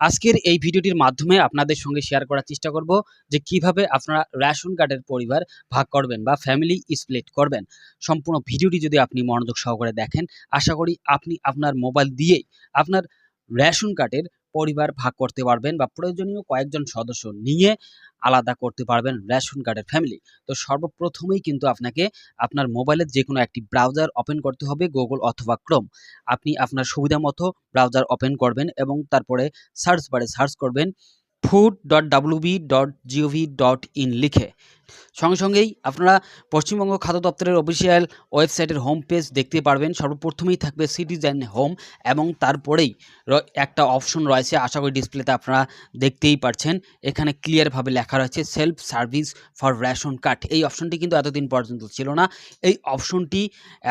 আজকের এই ভিডিওটির মাধ্যমে আপনাদের সঙ্গে শেয়ার করার চেষ্টা করব যে কীভাবে আপনারা রেশন কার্ডের পরিবার ভাগ করবেন বা ফ্যামিলি স্প্লিট করবেন। সম্পূর্ণ ভিডিওটি যদি আপনি মনোযোগ সহকারে দেখেন, আশা করি আপনি আপনার মোবাইল দিয়েই আপনার রেশন কার্ডের পরিবার ভাগ করতে পারবেন বা প্রয়োজনীয় কয়েকজন সদস্য নিয়ে আলাদা করতে পারবেন রেশন কার্ডের ফ্যামিলি তো সর্বপ্রথমেই কিন্তু আপনাকে আপনার মোবাইলের যে কোনো একটি ব্রাউজার ওপেন করতে হবে গুগল অথবা ক্রোম আপনি আপনার সুবিধা মতো ব্রাউজার ওপেন করবেন এবং তারপরে সার্চ বারে সার্চ করবেন। Food dot WB dot G O V dot in লিখে। সঙ্গে সঙ্গেই আপনারা পশ্চিমবঙ্গ খাদ্য দপ্তরের অফিসিয়াল ওয়েবসাইটের হোম পেজ দেখতে পারবেন। সর্বপ্রথমেই থাকবে সিটিজেন হোম এবং তারপরেই একটা অপশন রয়েছে। আশা করি ডিসপ্লেতে আপনারা দেখতেই পারছেন। এখানে ক্লিয়ারভাবে লেখা রয়েছে self service for ration card এই অপশনটি কিন্তু এতদিন পর্যন্ত ছিল না। এই অপশনটি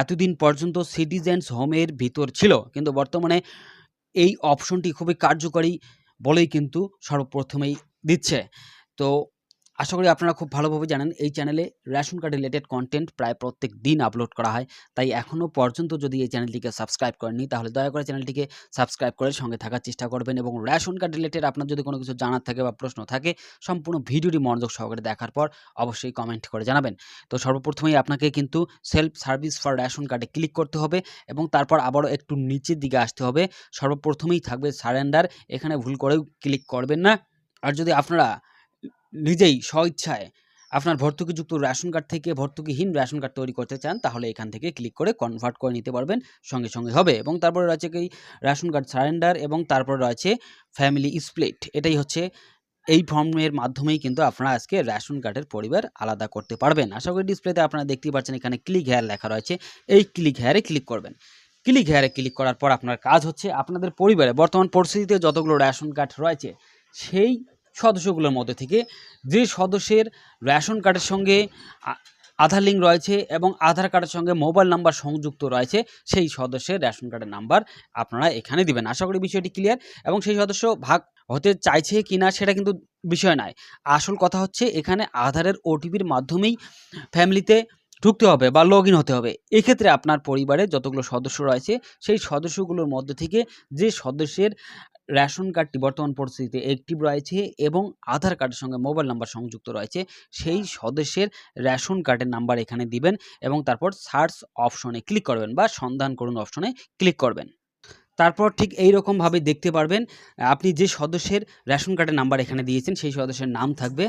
এতদিন পর্যন্ত সিটিজেন্স হোমের ভিতর ছিল। কিন্তু বর্তমানে এই অপশনটি খুবই কার্যকরী। বলেই কিন্তু সর্বপ্রথমেই দিচ্ছে। তো আশা করি আপনারা খুব ভালোভাবে জানেন, এই চ্যানেলে রেশন কার্ড রিলেটেড কন্টেন্ট প্রায় প্রত্যেক দিন আপলোড করা হয়। তাই এখনও পর্যন্ত যদি এই চ্যানেলটিকে সাবস্ক্রাইব করেননি, তাহলে দয়া করে চ্যানেলটিকে সাবস্ক্রাইব করে সঙ্গে থাকার চেষ্টা করবেন এবং রেশন কার্ড রিলেটেড আপনার যদি কোনো কিছু জানার থাকে বা প্রশ্ন থাকে, সম্পূর্ণ ভিডিওটি মনোযোগ সহকারে দেখার পর অবশ্যই কমেন্ট করে জানাবেন। তো সর্বপ্রথমেই আপনাকে কিন্তু সেলফ সার্ভিস ফর রেশন কার্ডে ক্লিক করতে হবে এবং তারপর আবারও একটু নিচের দিকে আসতে হবে। সর্বপ্রথমেই থাকবে সারেন্ডার এখানে ভুল করেও ক্লিক করবেন না। আর যদি আপনারা নিজেই স্বইচ্ছায় আপনার ভর্তুকিযুক্ত রেশন কার্ড থেকে ভর্তুকিহীন রেশন কার্ড তৈরি করতে চান, তাহলে এখান থেকে ক্লিক করে কনভার্ট করে নিতে পারবেন, সঙ্গে সঙ্গে হবে। এবং তারপরে রয়েছে কি, রেশন কার্ড সারেন্ডার এবং তারপর রয়েছে ফ্যামিলি স্প্লিট এটাই হচ্ছে এই ফর্মের মাধ্যমেই কিন্তু আপনারা আজকে রেশন কার্ডের পরিবার আলাদা করতে পারবেন। আশা করি ডিসপ্লেতে আপনারা দেখতেই পাচ্ছেন, এখানে ক্লিক হেয়ার লেখা রয়েছে। এই ক্লিক হেয়ারে ক্লিক করবেন। ক্লিক হেয়ারে ক্লিক করার পর আপনার কাজ হচ্ছে আপনাদের পরিবারে বর্তমান পরিস্থিতিতে যতগুলো রেশন কার্ড রয়েছে, সেই সদস্যগুলোর মধ্যে থেকে যে সদস্যের রেশন কার্ডের সঙ্গে আধার লিঙ্ক রয়েছে এবং আধার কার্ডের সঙ্গে মোবাইল নাম্বার সংযুক্ত রয়েছে, সেই সদস্যের রেশন কার্ডের নাম্বার আপনারা এখানে দিবেন। আশা করি বিষয়টি ক্লিয়ার এবং সেই সদস্য ভাগ হতে চাইছে কি না সেটা কিন্তু বিষয় নয়। আসল কথা হচ্ছে এখানে আধারের ওটিপির মাধ্যমেই ফ্যামিলিতে ঢুকতে হবে বা লগ হতে হবে। এক্ষেত্রে আপনার পরিবারে যতগুলো সদস্য রয়েছে, সেই সদস্যগুলোর মধ্যে থেকে যে সদস্যের রেশন কার্ডটি বর্তমান পরিস্থিতিতে অ্যাক্টিভ রয়েছে এবং আধার কার্ডের সঙ্গে মোবাইল নাম্বার সংযুক্ত রয়েছে, সেই সদস্যের রেশন কার্ডের নাম্বার এখানে দিবেন এবং তারপর সার্চ অপশনে ক্লিক করবেন বা সন্ধান করুন অপশনে ক্লিক করবেন। তারপর ঠিক এই রকমভাবে দেখতে পারবেন, আপনি যে সদস্যের রেশন কার্ডের নাম্বার এখানে দিয়েছেন, সেই সদস্যের নাম থাকবে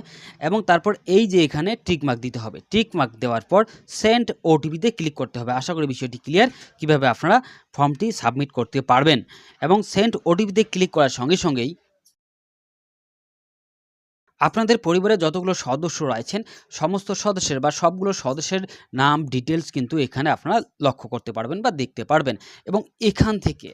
এবং তারপর এই যে এখানে মার্ক দিতে হবে। মার্ক দেওয়ার পর সেন্ড ওটিপিতে ক্লিক করতে হবে। আশা করি বিষয়টি ক্লিয়ার। কীভাবে আপনারা ফর্মটি সাবমিট করতে পারবেন এবং সেন্ড ওটিপিতে ক্লিক করার সঙ্গে সঙ্গেই আপনাদের পরিবারে যতগুলো সদস্য রয়েছেন, সমস্ত সদস্যের বা সবগুলো সদস্যের নাম ডিটেলস কিন্তু এখানে আপনারা লক্ষ্য করতে পারবেন বা দেখতে পারবেন এবং এখান থেকে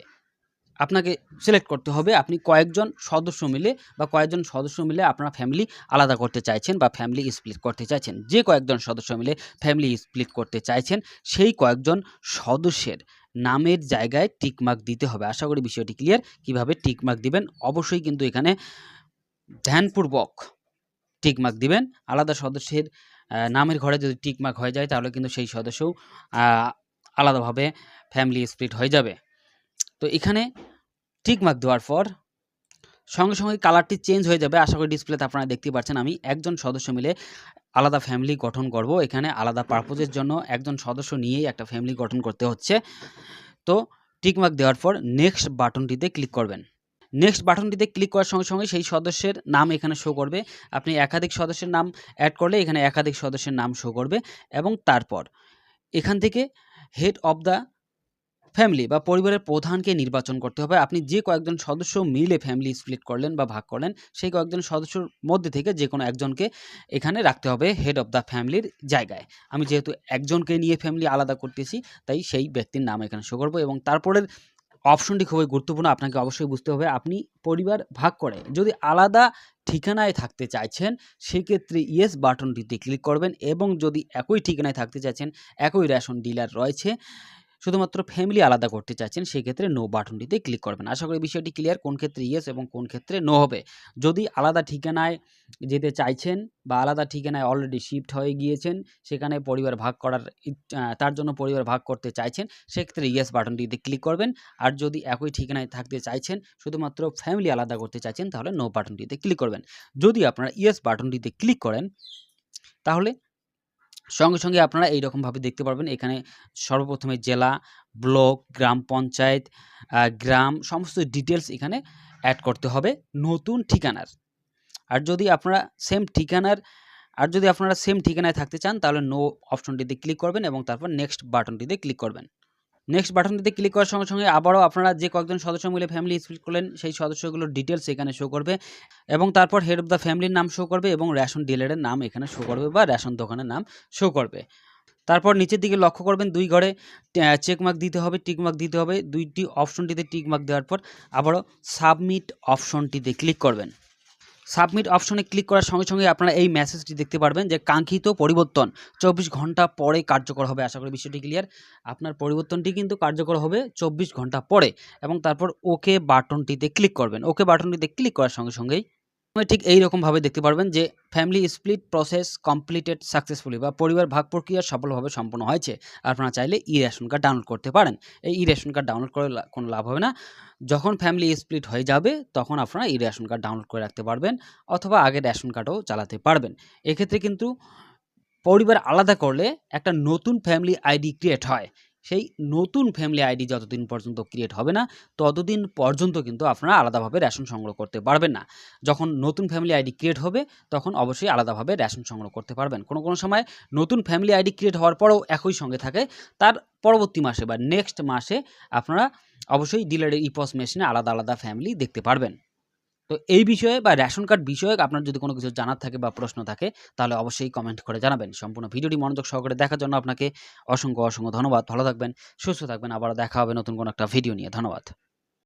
আপনাকে সিলেক্ট করতে হবে। আপনি কয়েকজন সদস্য মিলে বা কয়েকজন সদস্য মিলে আপনার ফ্যামিলি আলাদা করতে চাইছেন বা ফ্যামিলি স্প্লিট করতে চাইছেন। যে কয়েকজন সদস্য মিলে ফ্যামিলি স্প্লিট করতে চাইছেন, সেই কয়েকজন সদস্যের নামের জায়গায় টিকমার্ক দিতে হবে। আশা করি বিষয়টি ক্লিয়ার কীভাবে টিকমার্ক দিবেন? অবশ্যই কিন্তু এখানে ধ্যানপূর্বক টিকমার্ক দিবেন। আলাদা সদস্যের নামের ঘরে যদি টিকমার্ক হয়ে যায়, তাহলে কিন্তু সেই সদস্যও আলাদাভাবে ফ্যামিলি স্প্লিট হয়ে যাবে। তো এখানে টিক মার্ক দেওয়ার পর সঙ্গে সঙ্গে কালারটি চেঞ্জ হয়ে যাবে। আশা করি ডিসপ্লেতে আপনারা দেখতে পাচ্ছেন আমি একজন সদস্য মিলে আলাদা ফ্যামিলি গঠন করব। এখানে আলাদা পারপোজের জন্য একজন সদস্য নিয়েই একটা ফ্যামিলি গঠন করতে হচ্ছে। তো টিক মার্ক দেওয়ার পর নেক্সট বাটনটিতে ক্লিক করবেন। নেক্সট বাটনটিতে ক্লিক করার সঙ্গে সঙ্গে সেই সদস্যের নাম এখানে শো করবে। আপনি একাধিক সদস্যের নাম অ্যাড করলে এখানে একাধিক সদস্যের নাম শো করবে এবং তারপর এখান থেকে হেড অফ দ্য ফ্যামিলি বা পরিবারের প্রধানকে নির্বাচন করতে হবে। আপনি যে কয়েকজন সদস্য মিলে ফ্যামিলি স্প্লিট করলেন বা ভাগ করলেন, সেই কয়েকজন সদস্যর মধ্যে থেকে যে কোনো একজনকে এখানে রাখতে হবে হেড অফ দ্য ফ্যামিলির জায়গায়। আমি যেহেতু একজনকে নিয়ে ফ্যামিলি আলাদা করতেছি, তাই সেই ব্যক্তির নাম এখানে শো করব এবং তারপরের অপশনটি খুবই গুরুত্বপূর্ণ, আপনাকে অবশ্যই বুঝতে হবে। আপনি পরিবার ভাগ করে যদি আলাদা ঠিকানায় থাকতে চাইছেন, সেক্ষেত্রে ইয়েস বাটনটিতে ক্লিক করবেন এবং যদি একই ঠিকানায় থাকতে চাইছেন, একই রেশন ডিলার রয়েছে শুধুমাত্র ফ্যামিলি আলাদা করতে চাচ্ছেন সেক্ষেত্রে নো বাটনটিতে ক্লিক করবেন। আশা করি বিষয়টি ক্লিয়ার কোন ক্ষেত্রে ইয়েস এবং কোন ক্ষেত্রে নো হবে। যদি আলাদা ঠিকানায় যেতে চাইছেন বা আলাদা ঠিকানায় অলরেডি শিফট হয়ে গিয়েছেন, সেখানে পরিবার ভাগ করার তার জন্য পরিবার ভাগ করতে চাইছেন, সেক্ষেত্রে ইয়েস বাটনটিতে ক্লিক করবেন। আর যদি একই ঠিকানায় থাকতে চাইছেন, শুধুমাত্র ফ্যামিলি আলাদা করতে চাইছেন, তাহলে নো বাটনটিতে ক্লিক করবেন। যদি আপনারা ইয়েস বাটনটিতে ক্লিক করেন, তাহলে সঙ্গে সঙ্গে আপনারা এইরকমভাবে দেখতে পারবেন। এখানে সর্বপ্রথমে জেলা, ব্লক, গ্রাম পঞ্চায়েত গ্রাম সমস্ত ডিটেলস এখানে অ্যাড করতে হবে নতুন ঠিকানার। আর যদি আপনারা সেম ঠিকানার, আর যদি আপনারা সেম ঠিকানায় থাকতে চান তাহলে নো অপশনটিতে ক্লিক করবেন এবং তারপর নেক্সট বাটনটিতে ক্লিক করবেন। নেক্সট বাটনটিতে ক্লিক করার সঙ্গে সঙ্গে আবারও আপনারা যে কয়েকজন সদস্য মিলে ফ্যামিলি স্প্লিট করলেন, সেই সদস্যগুলোর ডিটেলস এখানে শো করবে এবং তারপর হেড অফ দ্য ফ্যামিলির নাম শো করবে এবং রেশন ডিলারের নাম এখানে শো করবে বা রেশন দোকানের নাম শো করবে। তারপর নিচের দিকে লক্ষ্য করবেন দুই ঘরে চেকমার্ক দিতে হবে টিকমার্ক দিতে হবে। দুইটি অপশনটিতে টিকমার্ক দেওয়ার পর আবারও সাবমিট অপশনটিতে ক্লিক করবেন। সাবমিট অপশনে ক্লিক করার সঙ্গে সঙ্গে আপনারা এই মেসেজটি দেখতে পারবেন যে কাঙ্ক্ষিত পরিবর্তন চব্বিশ ঘণ্টা পরে কার্যকর হবে, আশা করি বিষয়টি ক্লিয়ার আপনার পরিবর্তনটি কিন্তু কার্যকর হবে চব্বিশ ঘণ্টা পরে এবং তারপর ওকে বাটনটিতে ক্লিক করবেন। ওকে বাটনটিতে ক্লিক করার সঙ্গে সঙ্গেই ঠিক এই রকমভাবে দেখতে পারবেন যে family split process completed successfully বা পরিবার ভাগ প্রক্রিয়া সফলভাবে সম্পন্ন হয়েছে। আপনারা চাইলে ই রেশন কার্ড ডাউনলোড করতে পারেন। এই ই রেশন কার্ড ডাউনলোড করে কোনো লাভ হবে না। যখন ফ্যামিলি স্প্লিট হয়ে যাবে, তখন আপনারা ই রেশন কার্ড ডাউনলোড করে রাখতে পারবেন অথবা আগে রেশন কার্ডও চালাতে পারবেন। এক্ষেত্রে কিন্তু পরিবার আলাদা করলে একটা নতুন ফ্যামিলি আইডি ক্রিয়েট হয়। সেই নতুন ফ্যামিলি আইডি যতদিন পর্যন্ত ক্রিয়েট হবে না, ততদিন পর্যন্ত কিন্তু আপনারা আলাদাভাবে রেশন সংগ্রহ করতে পারবেন না। যখন নতুন ফ্যামিলি আইডি ক্রিয়েট হবে, তখন অবশ্যই আলাদাভাবে রেশন সংগ্রহ করতে পারবেন। কোনো কোনো সময় নতুন ফ্যামিলি আইডি ক্রিয়েট হওয়ার পরেও একই সঙ্গে থাকে। তার পরবর্তী মাসে বা নেক্সট মাসে আপনারা অবশ্যই ডিলারের ইপস মেশিনে আলাদা আলাদা ফ্যামিলি দেখতে পারবেন। তো এই বিষয়ে বা রেশন কার্ড বিষয়ে আপনার যদি কোনো কিছু জানার থাকে বা প্রশ্ন থাকে, তাহলে অবশ্যই কমেন্ট করে জানাবেন। সম্পূর্ণ ভিডিওটি মনোযোগ সহকারে দেখার জন্য আপনাকে অসংখ্য অসংখ্য ধন্যবাদ। ভালো থাকবেন, সুস্থ থাকবেন। আবার দেখা হবে নতুন কোনো একটা ভিডিও নিয়ে। ধন্যবাদ।